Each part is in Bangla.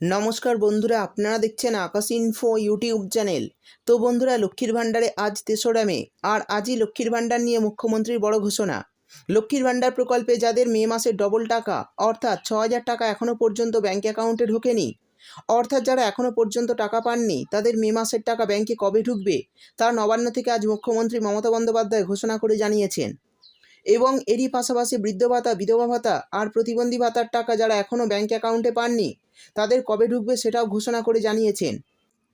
নমস্কার বন্ধুরা, আপনারা দেখছেন আকাশ ইনফো ইউটিউব চ্যানেল। তো বন্ধুরা, লক্ষ্মীর ভাণ্ডারে আজ তেসরা মে, আর আজই লক্ষ্মীর ভাণ্ডার নিয়ে মুখ্যমন্ত্রীর বড় ঘোষণা। লক্ষ্মীর ভাণ্ডার প্রকল্পে যাদের মে মাসে ডবল টাকা, অর্থাৎ ছ হাজার টাকা এখনও পর্যন্ত ব্যাঙ্ক অ্যাকাউন্টে ঢোকেনি, অর্থাৎ যারা এখনও পর্যন্ত টাকা পাননি, তাদের মে মাসের টাকা ব্যাংকে কবে ঢুকবে, তা নবান্ন থেকে আজ মুখ্যমন্ত্রী মমতা বন্দ্যোপাধ্যায় ঘোষণা করে জানিয়েছেন। এবং এরই পাশাপাশি বৃদ্ধ ভাতা, বিধবা ভাতা আর প্রতিবন্ধী ভাতার টাকা যারা এখনও ব্যাঙ্ক অ্যাকাউন্টে পাননি, তাদের কবে ঢুকবে সেটাও ঘোষণা করে জানিয়েছেন।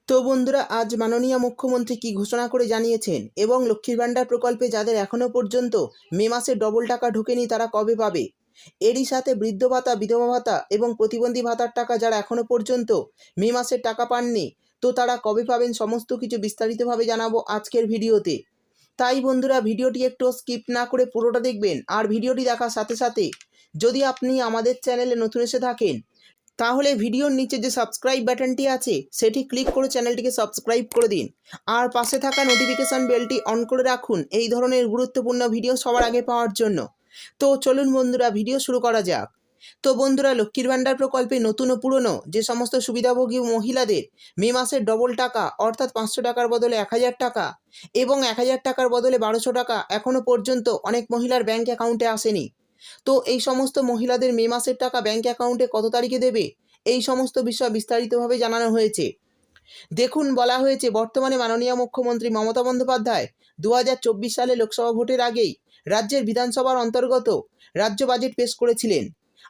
তো বন্ধুরা, আজ মাননীয় মুখ্যমন্ত্রী কি ঘোষণা করে জানিয়েছেন এবং লক্ষ্মীর ভাণ্ডার প্রকল্পে যাদের এখনও পর্যন্ত মে মাসে ডবল টাকা ঢোকেনি তারা কবে পাবে? এরই সাথে বৃদ্ধ ভাতা, বিধবা ভাতা এবং প্রতিবন্ধী ভাতার টাকা যারা এখনও পর্যন্ত মে মাসের টাকা পাননি, তো তারা কবে পাবেন সমস্ত কিছু বিস্তারিতভাবে জানাব আজকের ভিডিওতে। তাই বন্ধুরা ভিডিওটি একটু স্কিপ না করে পুরোটা দেখবেন আর ভিডিওটি দেখার সাথে সাথে যদি আপনি আমাদের চ্যানেলে নতুন এসে থাকেন, তাহলে ভিডিওর নিচে যে সাবস্ক্রাইব বাটনটি আছে, সেটি ক্লিক করে চ্যানেলটিকে সাবস্ক্রাইব করে দিন। আর পাশে থাকা নোটিফিকেশান বেলটি অন করে রাখুন এই ধরনের গুরুত্বপূর্ণ ভিডিও সবার আগে পাওয়ার জন্য। তো চলুন বন্ধুরা ভিডিও শুরু করা যাক। তো বন্ধুরা, লক্ষ্মীর ভাণ্ডার প্রকল্পে নতুন ও পুরনো যে সমস্ত সুবিধাভোগী মহিলাদের মে মাসের ডবল টাকা, অর্থাৎ পাঁচশো টাকার বদলে এক হাজার টাকা এবং এক হাজার টাকার বদলে বারোশো টাকা এখনও পর্যন্ত অনেক মহিলার ব্যাংক অ্যাকাউন্টে আসেনি। তো এই সমস্ত মহিলাদের মে মাসের টাকা ব্যাংক অ্যাকাউন্টে কত তারিখে দেবে? এই সমস্ত বিষয় বিস্তারিতভাবে জানানো হয়েছে। দেখুন, বলা হয়েছে, বর্তমানে মাননীয় মুখ্যমন্ত্রী মমতা বন্দ্যোপাধ্যায় দু হাজার চব্বিশ সালে লোকসভা ভোটের আগেই রাজ্যের বিধানসভার অন্তর্গত রাজ্য বাজেট পেশ করেছিলেন।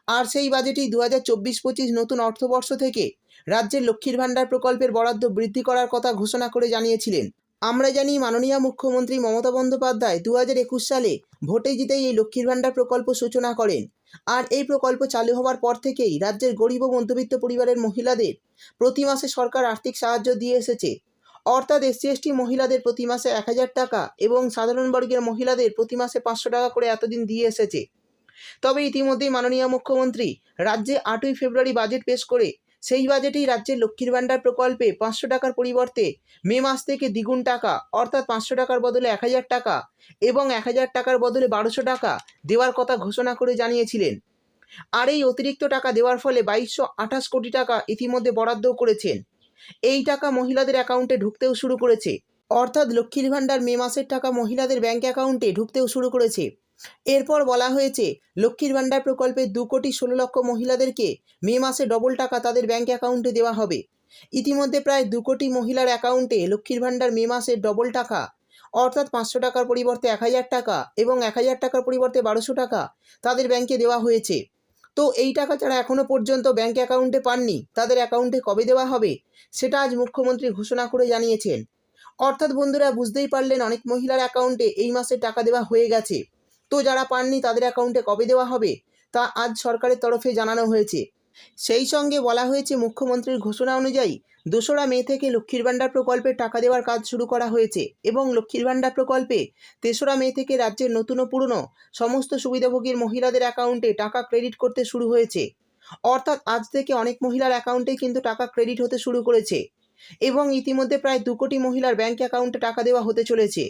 আর সেই বাজেটেই দু হাজার চব্বিশ পঁচিশ নতুন অর্থবর্ষ থেকে রাজ্যের লক্ষ্মীর ভাণ্ডার প্রকল্পের বরাদ্দ বৃদ্ধি করার কথা ঘোষণা করে জানিয়েছিলেন। আমরা জানি মাননীয় মুখ্যমন্ত্রী মমতা বন্দ্যোপাধ্যায় দু হাজার একুশ সালে ভোটে জিতেই এই লক্ষ্মীর ভাণ্ডার প্রকল্প সূচনা করেন। আর এই প্রকল্প চালু হওয়ার পর থেকেই রাজ্যের গরিব ও মধ্যবিত্ত পরিবারের মহিলাদের প্রতি মাসে সরকার আর্থিক সাহায্য দিয়ে এসেছে। অর্থাৎ এসসি এসটি মহিলাদের প্রতি মাসে এক হাজার টাকা এবং সাধারণ বর্গের মহিলাদের প্রতি মাসে পাঁচশো টাকা করে এতদিন দিয়ে এসেছে। তবে ইতিমধ্যেই মাননীয় মুখ্যমন্ত্রী রাজ্যে আটই ফেব্রুয়ারি বাজেট পেশ করে, সেই বাজেটেই রাজ্যের লক্ষ্মীর ভাণ্ডার প্রকল্পে পাঁচশো টাকার পরিবর্তে মে মাস থেকে দ্বিগুণ টাকা, অর্থাৎ পাঁচশো টাকার বদলে এক হাজার টাকা এবং এক হাজার টাকার বদলে বারোশো টাকা দেওয়ার কথা ঘোষণা করে জানিয়েছিলেন। আর এই অতিরিক্ত টাকা দেওয়ার ফলে বাইশশো আঠাশ কোটি টাকা ইতিমধ্যে বরাদ্দও করেছেন। এই টাকা মহিলাদের অ্যাকাউন্টে ঢুকতেও শুরু করেছে, অর্থাৎ লক্ষ্মীর ভাণ্ডার মে মাসের টাকা মহিলাদের ব্যাঙ্ক অ্যাকাউন্টে ঢুকতেও শুরু করেছে। এরপর বলা হয়েছে, লক্ষ্মীর ভাণ্ডার প্রকল্পে দু কোটি ষোলো লক্ষ মহিলাদেরকে মে মাসে ডবল টাকা তাদের ব্যাংক অ্যাকাউন্টে দেওয়া হবে। ইতিমধ্যে প্রায় দু কোটি মহিলার অ্যাকাউন্টে লক্ষ্মীর ভাণ্ডার মে মাসে ডবল টাকা, অর্থাৎ পাঁচশো টাকার পরিবর্তে এক হাজার টাকা এবং এক হাজার টাকার পরিবর্তে বারোশো টাকা তাদের ব্যাংকে দেওয়া হয়েছে। তো এই টাকা যারা এখনও পর্যন্ত ব্যাংক অ্যাকাউন্টে পাননি, তাদের অ্যাকাউন্টে কবে দেওয়া হবে, সেটা আজ মুখ্যমন্ত্রী ঘোষণা করে জানিয়েছেন। অর্থাৎ বন্ধুরা, বুঝতেই পারলেন অনেক মহিলার অ্যাকাউন্টে এই মাসে টাকা দেওয়া হয়ে গেছে। তো যারা পাননি তাদের অ্যাকাউন্টে কবে দেওয়া হবে? তা আজ সরকারের তরফে জানানো হয়েছে। সেই সঙ্গে বলা হয়েছে, মুখ্যমন্ত্রীর ঘোষণা অনুযায়ী দোসরা মে থেকে লক্ষ্মীর ভাণ্ডার প্রকল্পে টাকা দেওয়ার কাজ শুরু করা হয়েছে এবং লক্ষ্মীর ভাণ্ডার প্রকল্পে তেসরা মে থেকে রাজ্যের নতুন ও পুরনো সমস্ত সুবিধাভোগীর মহিলাদের অ্যাকাউন্টে টাকা ক্রেডিট করতে শুরু হয়েছে। অর্থাৎ আজ থেকে অনেক মহিলার অ্যাকাউন্টেই কিন্তু টাকা ক্রেডিট হতে শুরু করেছে এবং ইতিমধ্যে প্রায় দু কোটি মহিলার ব্যাংক অ্যাকাউন্টে টাকা দেওয়া হতে চলেছে।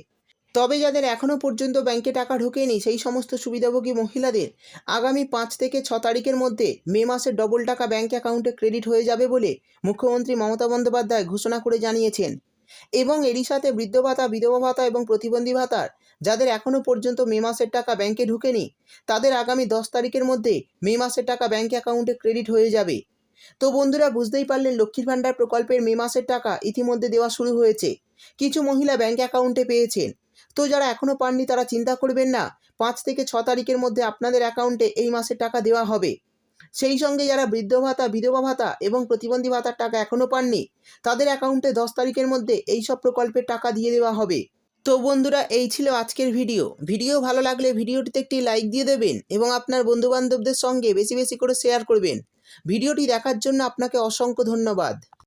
তবে যাদের এখনও পর্যন্ত ব্যাংকে টাকা ঢোকেনি, সেই সমস্ত সুবিধাভোগী মহিলাদের আগামী পাঁচ থেকে ছ তারিখের মধ্যে মে মাসের ডবল টাকা ব্যাংক অ্যাকাউন্টে ক্রেডিট হয়ে যাবে বলে মুখ্যমন্ত্রী মমতা বন্দ্যোপাধ্যায় ঘোষণা করে জানিয়েছেন। এবং এরই সাথে বৃদ্ধ ভাতা, বিধবা ভাতা এবং প্রতিবন্ধী ভাতার যাদের এখনও পর্যন্ত মে মাসের টাকা ব্যাংকে ঢুকেনি, তাদের আগামী দশ তারিখের মধ্যে মে মাসের টাকা ব্যাংক অ্যাকাউন্টে ক্রেডিট হয়ে যাবে। তো বন্ধুরা, বুঝতেই পারলেন লক্ষ্মীর ভাণ্ডার প্রকল্পের মে মাসের টাকা ইতিমধ্যে দেওয়া শুরু হয়েছে। কিছু মহিলা ব্যাংক অ্যাকাউন্টে পেয়েছেন। তো যারা এখনও পাননি তারা চিন্তা করবেন না, পাঁচ থেকে ছ তারিখের মধ্যে আপনাদের অ্যাকাউন্টে এই মাসের টাকা দেওয়া হবে। সেই সঙ্গে যারা বৃদ্ধ ভাতা, বিধবা ভাতা এবং প্রতিবন্ধী ভাতার টাকা এখনও পাননি, তাদের অ্যাকাউন্টে দশ তারিখের মধ্যে এই সব প্রকল্পের টাকা দিয়ে দেওয়া হবে। তো বন্ধুরা, এই ছিল আজকের ভিডিও। ভিডিও ভালো লাগলে ভিডিওটিতে একটি লাইক দিয়ে দেবেন এবং আপনার বন্ধুবান্ধবদের সঙ্গে বেশি বেশি করে শেয়ার করবেন। ভিডিওটি দেখার জন্য আপনাকে অসংখ্য ধন্যবাদ।